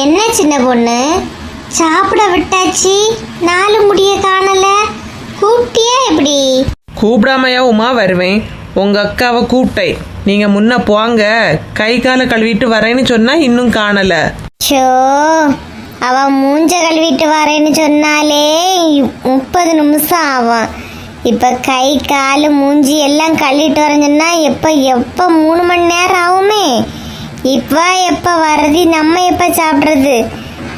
என்ன சின்ன பொண்ணு? சாப்பிட விட்டாச்சு. நாலு முடிய காணல. கூப்பிட்டியா எப்படி? கூப்பிடாமையா உமா வருவேன். உங்க அக்காவை கூப்பிட்டேன். நீங்க முன்ன போங்க. கை காலை கழுவிட்டு வரேன்னு சொன்னா இன்னும் காணல. ஷோ அவ மூஞ்ச கழுவிட்டு வரேன்னு சொன்னாலே முப்பது நிமிஷம் ஆகும். இப்ப கை கால் மூஞ்சி எல்லாம் கழுவிட்டு வரேன்னு எப்ப எப்ப மூணு மணி நேரம் ஆகுமே? இப்ப எப்ப வர்றது? நம்ம எப்ப சாப்பிடுறது?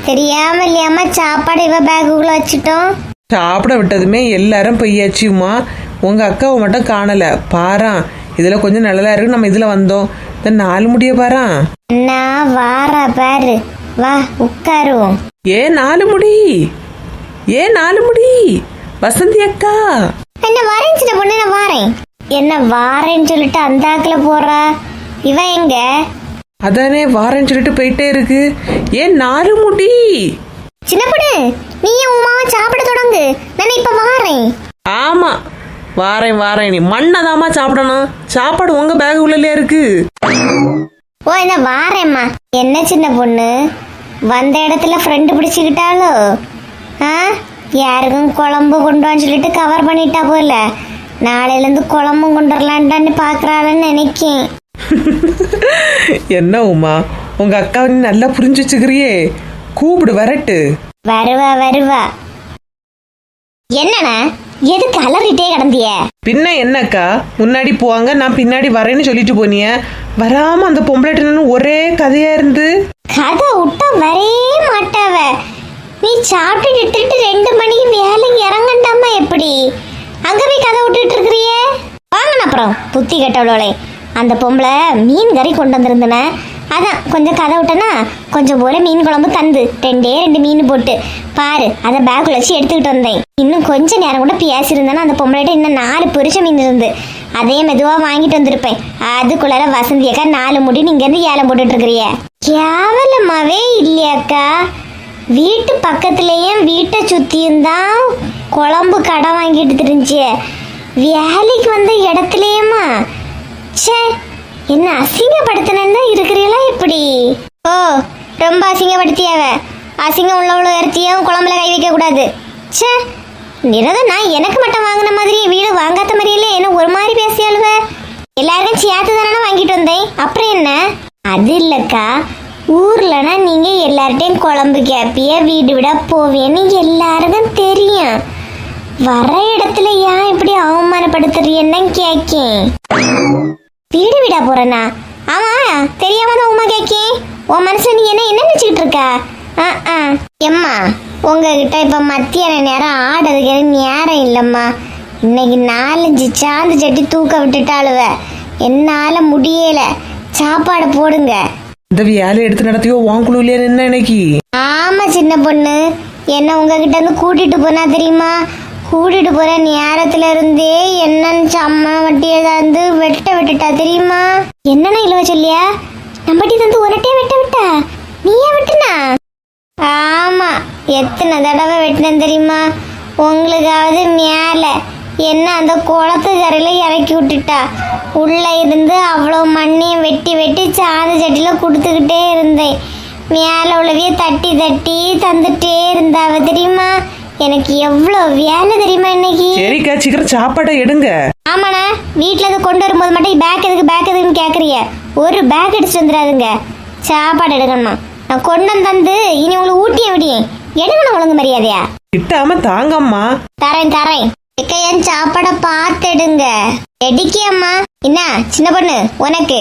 தெரியாம இல்லையாம சாப்பாடு இவ பேக்குக்குள்ள வச்சுட்டோம்? சாப்பிட விட்டதுமே எல்லாரும் பொய்யாச்சு உமா உங்க அக்காவை மட்டும் காணல. பாரான் இதுல கொஞ்சம் நல்லதா இருக்கு. நம்ம இதுல வந்தோம். இந்த நாலு முடிய பாரான் நான் வாரா பாரு. வா உட்காருவோம். ஏ நாலு முடி? ஏ நாலு முடி? வசந்தி அக்கா? என்ன வரேன் சின்ன பொண்ணு நான் வாரேன். என்ன வாரேன்னு சொல்லிட்டு அந்த ஆக்குல போறா? இவ எங்க? அதானே வாரேன்னு சொல்லிட்டு போயிட்டே இருக்கு. ஏ நாலு முடி? சின்ன பொண்ணு நீ உமாவை சாப்பிட தொடங்கு. நான் இப்ப வாரேன். ஆமா. வாரேன் வாரேன். நீ மண்ணதாமா சாப்பிடணும். சாப்பாடு உங்க பேக் உள்ளே இருக்கு. ஓ என்ன வாரேம்மா? என்ன சின்ன பொண்ணு? வந்த இடத்துல ஃப்ரெண்டு பிடிச்சிக்கிட்டாலோ ஆ? யாருக்கும் குழம்பு கொண்டு வான்னு சொல்லிட்டு கவர் பண்ணிட்டா போல. நாளையிலேருந்து குழம்பும் கொண்டு வரலான்டான்னு பார்க்குறாளன்னு நினைக்கேன். என்ன உமா உங்க அக்காவை நீ நல்லா புரிஞ்சு வச்சுக்கிறியே? கூப்பிடு வரட்டு. வருவா வருவா. என்னண்ணா எதுக்கு அலறிட்டே கிடந்திய? பின்ன என்னக்கா? முன்னாடி போவாங்க நான் பின்னாடி வரேன்னு சொல்லிட்டு போனிய. வராம அந்த பொம்பளைட்டு ஒரே கதையா இருந்து? கதை விட்டா வரே மாட்டாவ. நீ சாப்பிட்டு இட்டுட்டு ரெண்டு மணிக்கு வேலைக்கு இறங்கண்டாமா எப்படி? அங்க போய் கதை விட்டுட்டு இருக்கிறியே. வாங்கண்ணா அப்புறம் புத்தி கெட்டவளோளே. அந்த பொம்பளை மீன் கறி கொண்டு வந்திருந்தன. அதான் கொஞ்சம் கதை விட்டனா கொஞ்சம் போல மீன் குழம்பு தந்து ரெண்டே ரெண்டு மீன் போட்டு. பாரு அதை பேக்குள்ள வச்சு எடுத்துக்கிட்டு வந்தேன். இன்னும் கொஞ்ச நேரம் கூட பேசியிருந்தேன்னா அந்த பொம்பளைகிட்ட இன்னும் நாலு பொரிச்ச மீன் இருந்து. அதே மெதுவாக வாங்கிட்டு வந்திருப்பேன். அதுக்குள்ளார வசந்தியக்கா நாலு முடி இங்கேருந்து ஏலம் போட்டுட்டு கேவலமாகவே கேவலமாவே இல்லையாக்கா வீட்டு பக்கத்துலேயும் வீட்டை சுற்றியும் தான் குழம்பு கடை வாங்கிட்டு தெரிஞ்சு. வேலைக்கு வந்த இடத்துலையுமா? ச்சே என்ன அசிங்கப்படுத்தினு இருக்கிறீங்களா இப்படி? ஓ ரொம்ப அசிங்கப்படுத்தியாவ. அசிங்கம் உள்ளவளோ இடத்தையும் குழம்புல கை வைக்க கூடாது. ச்சே நிறத நான் எனக்கு மட்டும் வாங்கின மாதிரி வீடு வாங்காத மாதிரியில என்ன ஒரு மாதிரி பேசியாளுவ? எல்லாருக்கும் சேர்த்து தானே வாங்கிட்டு வந்தேன். அப்புறம் என்ன? அது இல்லக்கா ஊர்லனா நீங்க எல்லார்ட்டையும் குழம்பு கேப்பிய வீடு விட போவேன்னு எல்லாருக்கும் தெரியும். வர இடத்துல ஏன் இப்படி அவமானப்படுத்துறீன்னு கேக்கேன். வீடு விடா போறேனா? ஆமா தெரியாம தான் உமா கேக்கேன். உன் மனசுல நீ என்ன என்ன நினைச்சுக்கிட்டு இருக்கா? எம்மா உங்ககிட்ட இப்ப மத்தியான நேரம் ஆடுறதுக்கு நேரம் இல்லம்மா. இன்னைக்கு நாலஞ்சு சாந்து சட்டி தூக்க விட்டுட்டாளுவ. என்னால முடியல. சாப்பாடு போடுங்க. இந்த வேலை எடுத்து நடத்தியோ வாங்குழுலையா என்ன இன்னைக்கு? ஆமா சின்ன பொண்ணு. என்ன உங்ககிட்ட இருந்து கூட்டிட்டு போனா தெரியுமா? கூட்டிட்டு போற நேரத்துல இருந்தே என்னன்னு சம்ம வட்டியை தந்து வெட்ட விட்டுட்டா தெரியுமா? என்னன்னு இழுவ சொல்லியா? நம்பட்டி தந்து ஒரட்டே வெட்ட விட்டா? நீயே வெட்டுனா? ஆமா எத்தனை தடவை வெட்டினேன் தெரியுமா? உங்களுக்காவது மேல என்ன அந்த குளத்து கரையில இறக்கி விட்டுட்டா? உள்ள இருந்து அவ்வளோ மண்ணையும் வெட்டி வெட்டி சாத சட்டியில கொடுத்துக்கிட்டே இருந்தேன். மேல உள்ளவைய தட்டி தட்டி தந்துட்டே இருந்தாவ தெரியுமா? எனக்கு எவ்வளோ வேலை தெரியுமா இன்னைக்கு? சரிக்கா சீக்கிரம் சாப்பாடை எடுங்க. ஆமாண்ணா வீட்டில் இது கொண்டு வரும்போது மட்டும் பேக் எதுக்கு பேக் எதுக்குன்னு கேட்குறிய ஒரு பேக் அடிச்சுட்டு வந்துடாதுங்க. சாப்பாடு எடுக்கணுமா நான் கொண்டு வந்து இனி உங்களுக்கு ஊட்டிய விடியேன். எடுக்கணும் ஒழுங்கு மரியாதையா? கிட்டாம தாங்கம்மா. தரேன் தரேன். என் சாப்பாடை பார்த்து எடுங்க எடிக்கியம்மா என்ன சின்ன பொண்ணு உனக்கு?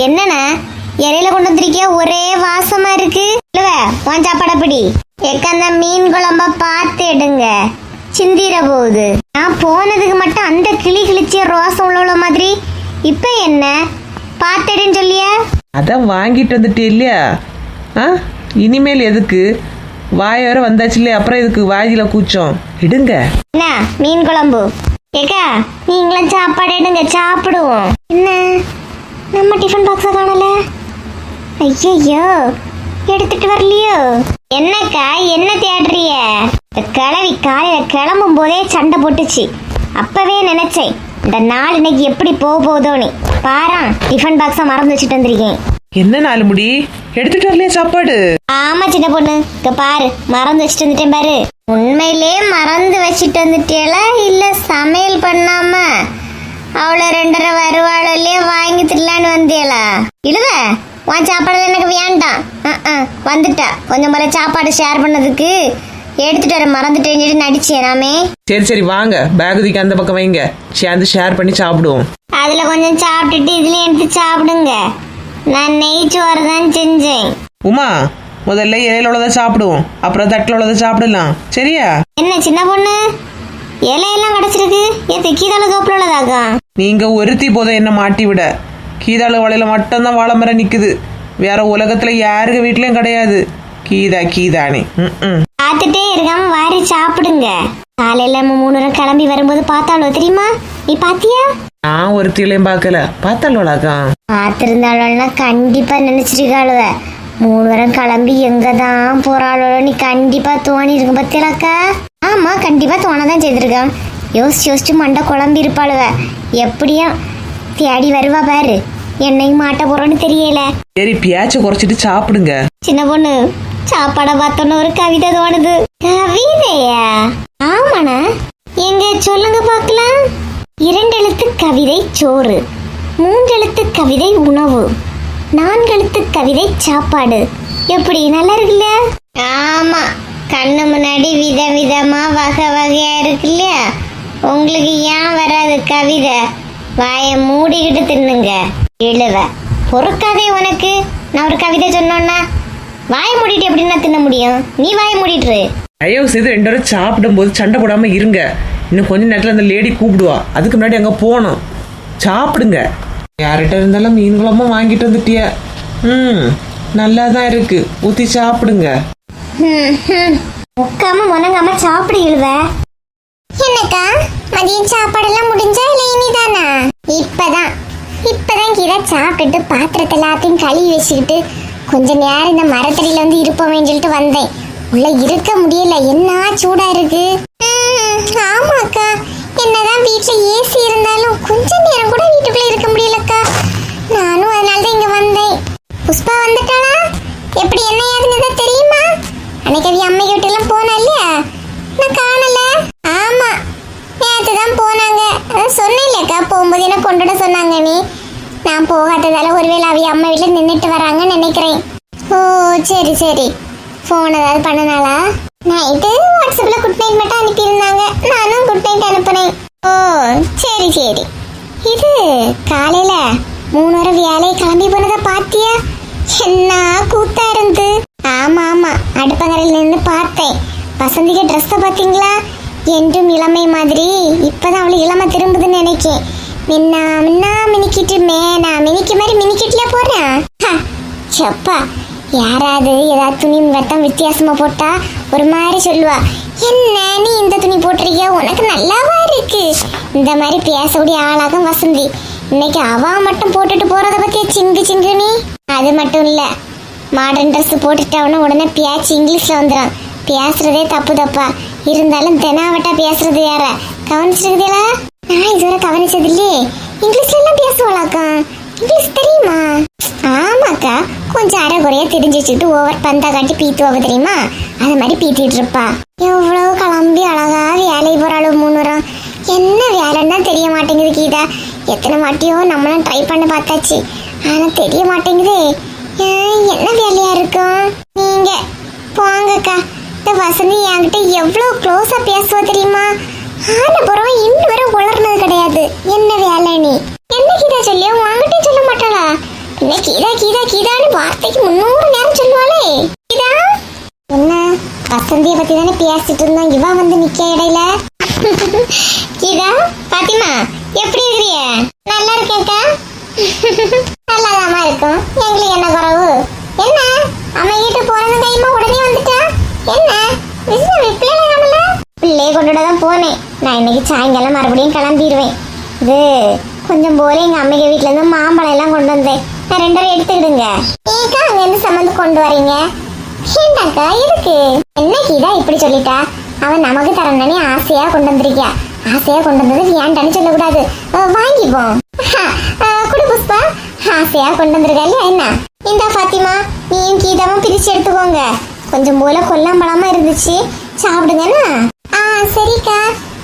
என்னண்ணா? இலையில கொண்டு வந்திருக்கிய? ஒரே வாசமா இருக்கு. இல்லவ உன் சாப்பாடை பிடி. எக்க அந்த மீன் குழம்ப பார்த்து எடுங்க சிந்திர போகுது நான் போனதுக்கு மட்டும் அந்த கிளி கிழிச்சிய ரோசம் உள்ளவள மாதிரி. இப்ப என்ன? பார்த்துடுன்னு சொல்லியா. அதான் வாங்கிட்டு வந்துட்டே இல்லையா? ஆ? இனிமேல் எதுக்கு? வாய் வேற வந்தாச்சு இல்லையா? அப்புறம் இதுக்கு வாயில கூச்சம். எடுங்க. என்ன? மீன் குழம்பு. ஏக்கா நீங்களும் சாப்பாடு எடுங்க. சாப்பிடுவோம். என்ன? நம்ம டிஃபன் பாக்ஸ காணல. ஐயோ எடுத்துட்டு வரலையோ? என்னக்கா என்ன தேடுறிய கிளவி காலையில கிளம்பும் போதே சண்டை போட்டுச்சு. அப்பவே நினைச்சேன் இந்த நாள் இன்னைக்கு எப்படி போக போகுதோன்னு. பாரா டிஃபன் பாக்ஸ மறந்து வச்சுட்டு வந்திருக்கேன். என்ன நாலு முடி? எடுத்துட்டு வரலையா சாப்பாடு? ஆமா சின்ன பொண்ணு. இங்க பாரு மறந்து வச்சுட்டு வந்துட்டேன் பாரு. உண்மையிலே மறந்து வச்சுட்டு வந்துட்டேல இல்ல சமையல் பண்ணாம? அவளை ரெண்டரை வருவாள் இல்லையா வாங்கி திடலான்னு வந்தியலா இழுவ உன் சாப்பாடு எனக்கு வேண்டாம். வந்துட்டா. கொஞ்சம் போல சாப்பாடு ஷேர் பண்ணதுக்கு எடுத்துட்டு வர மறந்துட்டேன்னு சொல்லி நடிச்சேன் நாமே சரி சரி வாங்க. பேக் தூக்கி அந்த பக்கம் வைங்க. சேர்ந்து ஷேர் பண்ணி சாப்பிடுவோம். அதுல கொஞ்சம் சாப்பிட்டுட்டு இதுல எடுத்து சாப்பிடுங்க. நான் நெய் சோறு தான் செஞ்சேன். உமா முதல்ல இலையில உள்ளதை சாப்பிடுவோம். அப்புறம் தட்டில் உள்ளதை சாப்பிடலாம். சரியா? என்ன சின்ன பொண்ணு? இலையெல்லாம் கிடைச்சிருக்கு ஏத்து கீதால தோப்புல உள்ளதாக்கா? நீங்க ஒருத்தி போதும் என்ன மாட்டி விட? கீதாளு வலையில மட்டும்தான் வாழை மரம் நிக்குது. வேற உலகத்துல யாருக்கு வீட்லயும் கிடையாது. கீதா கீதானே ம் பார்த்துட்டே இருக்காம வாரி சாப்பிடுங்க. காலையில நம்ம மூணு நேரம் கிளம்பி வரும்போது பார்த்தாலோ தெரியுமா? நீ பாத்தியா? நான் ஒருத்திலையும் பார்க்கல. பார்த்தாலோலாக்கா பார்த்திருந்தாளோன்னா கண்டிப்பா நினைச்சிருக்காளுவ. மூணு வாரம் கிளம்பி எங்க தான் போறாளோ நீ கண்டிப்பா தோணி இருக்கு பத்தியலாக்கா ஆமா கண்டிப்பா தோணதான் செய்திருக்கான். யோசிச்சு யோசிச்சு மண்டை குழம்பி இருப்பாளுவ. எப்படியும் தேடி வருவா பாரு. என்னையும் மாட்ட போறோன்னு தெரியல. சரி பியாச்ச குறைச்சிட்டு சாப்பிடுங்க. சின்ன பொண்ணு சாப்பாடை பார்த்தோன்னு ஒரு கவிதை தோணுது. கவிதையா? ஆமாண்ணா. எங்க சொல்லுங்க பார்க்கலாம். இரண்டெழுத்து கவிதை சோறு மூன்றெழுத்து கவிதை உணவு நான்கெழுத்து கவிதை சாப்பாடு. எப்படி நல்லா இருக்குல்ல? ஆமா. கண்ணு முன்னாடி விதவிதமா வகை வகையா இருக்கு இல்லையா? உங்களுக்கு ஏன் வராது கவிதை? வாயை மூடிக்கிட்டு தின்னுங்க. இழுவ பொறுக்காதே உனக்கு. நான் ஒரு கவிதை சொன்னோன்னா வாயை மூடிட்டு எப்படி நான் தின்ன முடியும்? நீ வாயை மூடிட்டுரு. ஐயோ செய்து ரெண்டு பேரும் சாப்பிடும்போது சண்டை போடாம இருங்க. இன்னும் கொஞ்ச நேரத்தில் அந்த லேடி கூப்பிடுவா. அதுக்கு முன்னாடி அங்கே போகணும். சாப்பிடுங்க. யார்கிட்ட இருந்தாலும் மீன் குழம்பும் வாங்கிட்டு வந்துட்டிய? ம் நல்லா தான் இருக்கு. ஊற்றி சாப்பிடுங்க. உட்காம முனங்காம சாப்பிடு இழுவ. என்னக்கா? மதியம் சாப்பாடெல்லாம் முடிஞ்சா இல்ல இனிதானா? இப்பதான். இப்பதான் கீரை சாப்பிட்டுட்டு பாத்திரத்தை எல்லாத்தையும் கழுவி வச்சுக்கிட்டு கொஞ்ச நேரம் இந்த மரத்தடியில வந்து இருப்போமேன்னு சொல்லிட்டு வந்தேன். உள்ள இருக்க முடியல. என்ன சூடா இருக்கு? ஆமாக்கா. என்னதான் வீட்ல ஏசி இருந்தாலும் கொஞ்ச நேரம் கூட வீட்டுக்குள்ள இருக்க முடியலக்கா. நானும் அதனால தான் இங்க வந்தேன். புஷ்பா வந்துட்டாளா? எப்படி என்ன ஏதுன்னு தெரியுமா அன்னைக்கு அவ அம்மை கிட்ட எல்லாம் போனா இல்லையா? நான் காணல. ஆமா நேற்று தான் போனாங்க. அதான் சொன்னேன்லக்கா போகும்போது என்ன கொண்டுட சொன்னாங்க நீ? நான் போகாததால ஒருவேளை அவிய அம்மா வீட்டில் நின்றுட்டு வராங்கன்னு நினைக்கிறேன். ஓ சரி சரி. ஃபோன் ஏதாவது பண்ணனாலா நைட்டு வாட்ஸ்அப்பில் குட் நைட் மட்டும் அனுப்பியிருந்தாங்க. நானும் குட் நைட் அனுப்புனேன். ஓ சரி சரி. இது காலையில் மூணு வர வேலையை கிளம்பி போனதை பார்த்தியா என்ன கூத்தா இருந்து. வசந்திக்கு ட்ரெஸ்ஸை பார்த்தீங்களா? என்றும் இளமை மாதிரி. இப்போதான் அவளுக்கு இளமை திரும்புதுன்னு நினைக்கேன். மின்னா மின்னா மினிக்கிட்டு மேனா மினிக்கு மாதிரி மினிக்கிட்டுல போறேன் செப்பா. யாராவது ஏதாவது துணி வெட்டம் வித்தியாசமாக போட்டா ஒரு மாதிரி சொல்லுவா. என்ன நீ இந்த துணி போட்டிருக்கியா? உனக்கு நல்லாவா இருக்கு? இந்த மாதிரி பேசக்கூடிய ஆளாகும் வசந்தி. இன்னைக்கு அவ மட்டும் போட்டுட்டு போகிறத பத்தி சிங்கு சிங்கு நீ அது மட்டும் இல்லை. மாடர்ன் ட்ரெஸ் போட்டுட்டாவன உடனே பேச்சு இங்கிலீஷில் வந்துடும் பேசுறதே தப்பு தப்பா இருந்தாலும் தெனாவட்டா பேசுறது வேற. கவனிச்சிருக்குதா நான் இதுவரை கவனிச்சது இல்லையே இங்கிலீஷ்ல எல்லாம் பேசுவாளாக்கா? இங்கிலீஷ் தெரியுமா? ஆமாக்கா. கொஞ்சம் அரை குறைய தெரிஞ்சு வச்சுக்கிட்டு ஓவர் பந்தா காட்டி பீத்துவாங்க தெரியுமா? அது மாதிரி பீத்திட்டு இருப்பா. எவ்வளவு கிளம்பி அழகா வேலைக்கு போறாளோ மூணுரம் என்ன வேலைன்னு தெரிய மாட்டேங்குது கீதா. எத்தனை வாட்டியோ நம்மளும் ட்ரை பண்ண பார்த்தாச்சு. ஆனா தெரிய மாட்டேங்குது. என்ன வேலையா இருக்கும்? நீங்க போங்கக்கா. இந்த வசந்தி என்கிட்ட எவ்வளவு க்ளோஸா பேசுவா தெரியுமா? ஆனப்புறம் இன்னும் வரை உளர்னது கிடையாது. என்ன வேலை நீ? என்ன கீதா சொல்லியா? உங்ககிட்ட சொல்ல மாட்டாளா? என்ன கீதா கீதா கீதான்னு வார்த்தைக்கு முன்னூறு நேரம் சொல்லுவாளே. கீதா? என்ன? வசந்தியை பத்தி தானே பேசிட்டு இருந்தோம் இவன் வந்து நிற்க இடையில? கீதா பாத்திமா எப்படி இருக்கிறிய? நல்லா இருக்கேக்கா நல்லாதாம்மா இருக்கும். எங்களுக்கு என்ன குறவு? என்ன? அவன் வீட்டு போறது கைமா உடனே வந்துட்டா? என்ன விசில பிள்ளைய கொண்டுட தான் போனேன். நான் இன்னைக்கு சாயங்காலம் மறுபடியும் கிளம்பிடுவேன். இது கொஞ்சம் போல எங்க அம்மைங்க வீட்ல இருந்து மாம்பழம் எல்லாம் கொண்டு வந்தேன். நான் ரெண்டரை எடுத்துக்கிடுங்க. ஏக்கா அங்க இருந்து சம்மந்து கொண்டு வரீங்க? ஏண்டாக்கா எதுக்கு? என்ன கீதா இப்படி சொல்லிட்டா? அவன் நமக்கு தரணும்னே ஆசையா கொண்டு வந்திருக்கியா? ஆசையா கொண்டு வந்தது ஏன்டான்னு சொல்லக்கூடாது. அஹ் வாங்கிப்போம். குடு புஷ்பா. ஆசையா கொண்டு வந்திருக்கா இல்லையா என்ன? இந்தா ஃபாத்திமா நீயும் கீதாவும் பிரிச்சு எடுத்துக்கோங்க. கொஞ்சம் போல கொல்லாம்பழமா இருந்துச்சு. சாப்பிடுங்கண்ணா. ஆ சரிக்கா.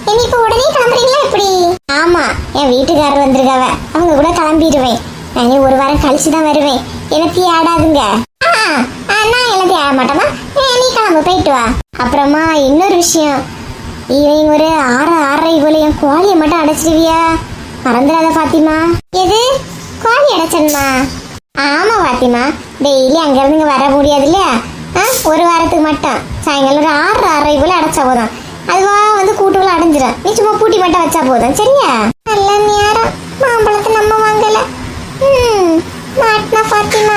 என்ன இப்ப உடனே கிளம்புறீங்களா எப்படி? ஆமா என் வீட்டுக்காரர் வந்திருக்காவ. அவங்க கூட கிளம்பிடுவேன். நானே ஒரு வாரம் கழிச்சு தான் வருவேன். எனக்கு ஆடாதுங்க ஆ, ஆ, நான் எல்லாத்தையும் ஆட மாட்டோமா நீ கிளம்பு போயிட்டு வா. அப்புறமா இன்னொரு விஷயம். இவன் ஒரு ஆறு ஆறரை போல என் கோழியை மட்டும் அடைச்சிடுவியா மறந்துடாத பாத்திமா எது? கோழி அடைச்சன்மா. ஆமா பாத்திமா டெய்லி அங்க இருந்து வர முடியாது இல்லையா ஒரு வாரத்துக்கு மட்டும். சாயங்காலம் ஒரு ஆறு ஆறரை போல அடைச்சா போதும். அதுவா வந்து கூட்டுக்குள்ள அடைஞ்சிடும் நீ சும்மா பூட்டி மட்டும் வச்சா போதும். சரியா? நல்ல நேரம். மாம்பழத்தை நம்ம வாங்கல. ம். மாட்டினா பாத்திமா